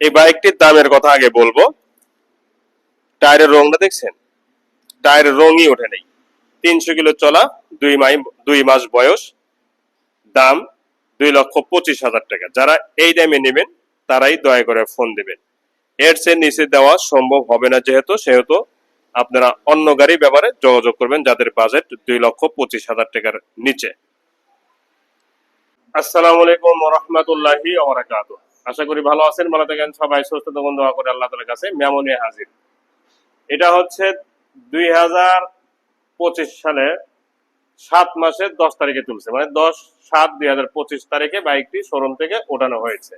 এই বাইকটির দামের কথা আগে বলব। টায়ারের রংটা দেখছেন? টায়ারের রঙই ওঠে নেই। তিনশো কিলো চলা, দুই মাই, দুই মাস বয়স। দাম দুই লক্ষ পঁচিশ হাজার টাকা। যারা এই দামে নেবেন, তারাই দয়া করে ফোন দেবেন। এর চেয়ে নিচে দেওয়া সম্ভব হবে না যেহেতু, সেহেতু আপনারা অন্য গাড়ি ব্যাপারে যোগাযোগ করবেন যাদের বাজেট দুই লক্ষ পঁচিশ হাজার টাকার নিচে। আসসালামু আলাইকুম রহমতুল্লাহি আশা করি ভালো আছেন, ভালো থাকেন। সবাই সুস্থ থাকুন, দোয়া করে আল্লাহ তালার কাছে। মেমনে হাজির। এটা হচ্ছে দুই হাজার পঁচিশ সালে সাত মাসের দশ তারিখে তুলছে। মানে দশ সাত দুই হাজার পঁচিশ তারিখে বাইকটি শোরুম থেকে ওঠানো হয়েছে।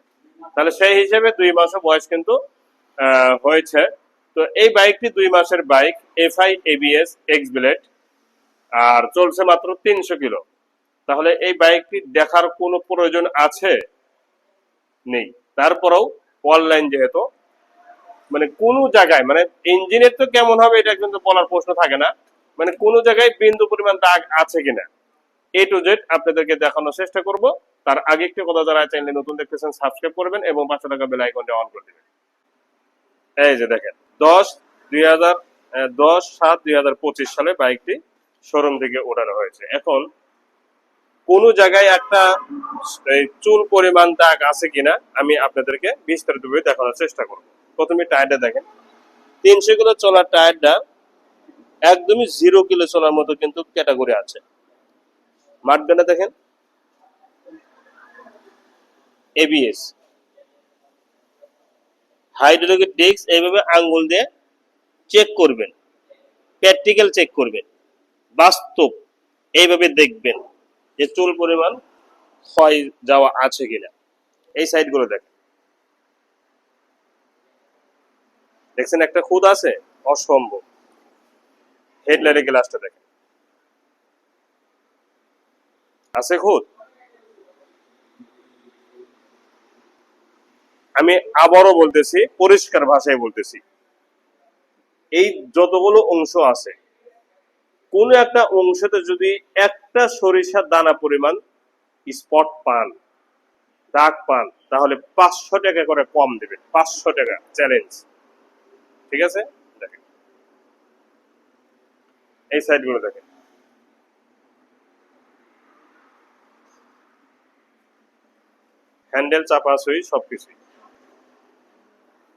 তাহলে সেই হিসেবে দুই মাসও বয়স কিন্তু হয়েছে। তো এই বাইকটি দুই মাসের bike, FI, ABS X blade আর চলছে মাত্র তিনশো কিলো। তাহলে এই বাইকটি দেখার কোনো প্রয়োজন আছে? নেই। তারপরেও অনলাইন যেহেতু মানে কোন জায়গায় মানে ইঞ্জিনের তো কেমন হবে এটা কিন্তু বলার প্রশ্ন থাকে না মানে কোন জায়গায় বিন্দু পরিমাণ দাগ আছে কিনা এ টু জেড আপনাদেরকে দেখানোর চেষ্টা করব। তার আগে একটি কথা যারা চ্যানেলে নতুন দেখতেছেন সাবস্ক্রাইব করবেন এবং পাঁচশো টাকা বেল আইকনটা অন করে দিবেন। এই যে দেখেন, দশ দুই হাজার দশ সাত দুই হাজার পঁচিশ সালে বাইকটি শোরুম থেকে ওঠানো হয়েছে। এখন কোন জায়গায় একটা চুল পরিমাণ দাগ আছে কিনা, আমি আপনাদেরকে বিস্তারিত ভাবে দেখানোর চেষ্টা করব। প্রথমে টায়ারটা দেখেন। তিনশো কিলো চলার টায়ারটা একদমই জিরো কিলো চলার মতো কিন্তু ক্যাটাগরি আছে। মাঠগানটা দেখেন। এবিএস হাইড্রোলিক ডিস্ক এইভাবে আঙ্গুল দিয়ে চেক করবেন। প্র্যাকটিক্যাল চেক করবেন। বাস্তব। এইভাবে দেখবেন। যে চুল পরিমাণ ক্ষয় যাওয়া আছে কিনা। এই সাইডগুলো দেখেন। দেখছেন একটা খুদ আছে? অসম্ভব। হেডলাইটের গ্লাসটা দেখেন। আছে খুদ? আমি আবারও বলতেছি, পরিষ্কার ভাষায় বলতেছি। এই যতগুলো অংশ আছে কোন একটা অংশতে যদি একটা সরিষার দানা পরিমাণ স্পট পান দাগ পান তাহলে পাঁচশো টাকা করে কম দেবেন পাঁচশো টাকা চ্যালেঞ্জ ঠিক আছে? দেখেন। এই সাইডগুলো দেখেন। হ্যান্ডেল চাপা সুই সবকিছুই।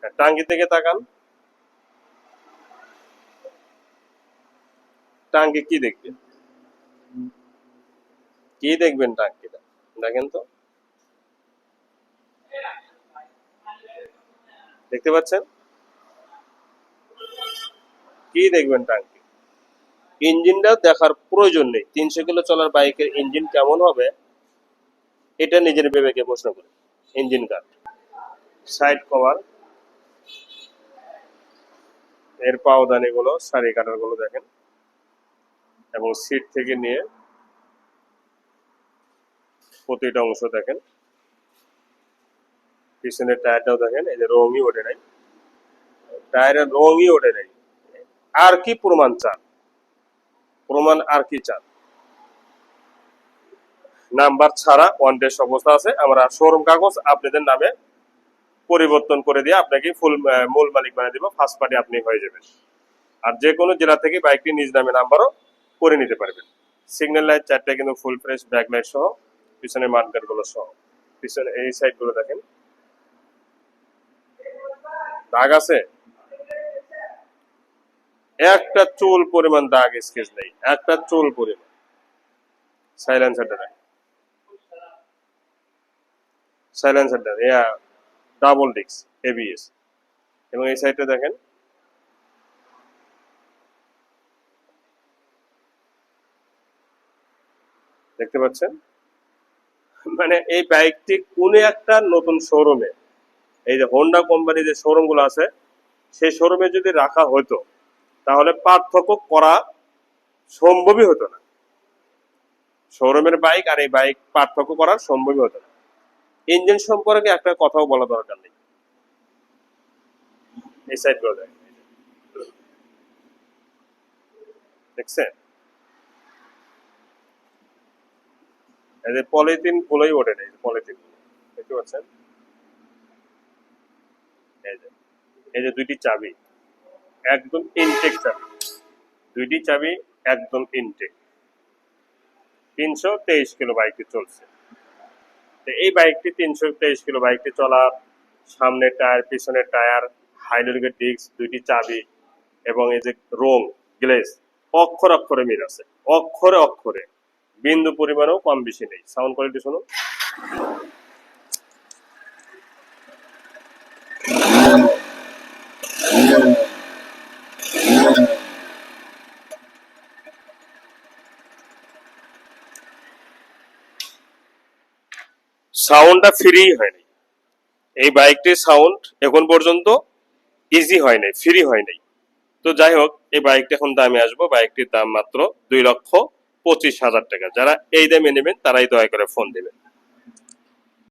হ্যাঁ, টাঙ্গি থেকে তাকান। টাঙ্কি কি দেখবেন কি দেখবেন টাঙ্কিটা দেখেন তো। দেখতে পাচ্ছেন? কি দেখবেন টাঙ্কি ইঞ্জিনটা দেখার প্রয়োজন নেই। তিনশো কিলো চলার বাইকের ইঞ্জিন কেমন হবে, এটা নিজের বিবেকে প্রশ্ন করে। Engine cut side cover. এর পাওদানি গুলো সারি কাটারগুলো দেখেন। এবং সিট থেকে নিয়ে প্রতিটা অংশ দেখেন। পিছনের টায়ারটাও দেখেন, এই যে রঙই ওঠে নাই। টায়ারের রঙই ওঠে নাই। আর কি প্রমাণ চান? প্রমাণ আর কি চান? নাম্বার ছাড়া ওয়ান ডেস্ট অবস্থা আছে। আমরা শোরুম কাগজ আপনাদের নামে পরিবর্তন করে দিয়ে আপনাকে ফুল মূল মালিক বানিয়ে দিব। ফার্স্ট পার্টি আপনি হয়ে যাবেন। আর যে কোনো জেলা থেকে বাইকটি নিজ নামে নাম্বারও করে নিতে পারবেন সিগন্যাল লাইট চারটে কিন্তু ফুল ফ্রেশ ব্যাক লাইট সহ পিছনে মার্কারগুলো সহ। পিছনে এই সাইডগুলো দেখেন। দাগ আছে? একটা চুল পরিমাণ দাগ স্কেচ নেই, একটা চুল পরিমাণ। সাইলেন্সারটা দেখেন। সাইলেন্সারটা ইয়া ডাবল ডিক্স এবিএস এবং এই সাইডটা দেখেন দেখতে পাচ্ছেন? মানে এই বাইকটি কোন একটা নতুন শোরুমে, এই যে হোন্ডা কোম্পানির যে শোরুমগুলো আছে, সেই শোরুমে যদি রাখা হতো, তাহলে পার্থক্য করা সম্ভবই হতো না। শোরুমের বাইক আর এই বাইক পার্থক্য করা সম্ভবই হতো না। ইঞ্জিন সম্পর্কে একটা কথাও বলা দরকার নেই। দেখছেন? এই যে পলিথিন গুলোই ওঠে নেই পলিথিন দেখতে পাচ্ছেন? এই যে দুইটি চাবি, একদম ইনটেক চাবি। দুইটি চাবি একদম ইনটেক তিনশো তেইশ কিলো বাইকটি চলছে। এই বাইকটি তিনশো তেইশ কিলো বাইকটি চলার সামনের টায়ার পিছনের টায়ার হাইড্রোলিকের ডিস্ক দুইটি চাবি এবং এই যে রোম গ্লেস অক্ষর অক্ষরে মিল আছে। অক্ষরে অক্ষরে। বিন্দু পরিমাণেও কম বেশি নেই। সাউন্ড কোয়ালিটি শুনুন। সাউন্ডটা ফ্রি হয়নি। এই বাইকটির সাউন্ড এখন পর্যন্ত ইজি হয় নাই ফ্রি হয় নাই তো যাই হোক, এই বাইকটি এখন দামে আসব। বাইকটির দাম মাত্র দুই লক্ষ পঁচিশ হাজার টাকা। যারা এই দামে নেবেন তারাই দয়া করে ফোন দেবেন।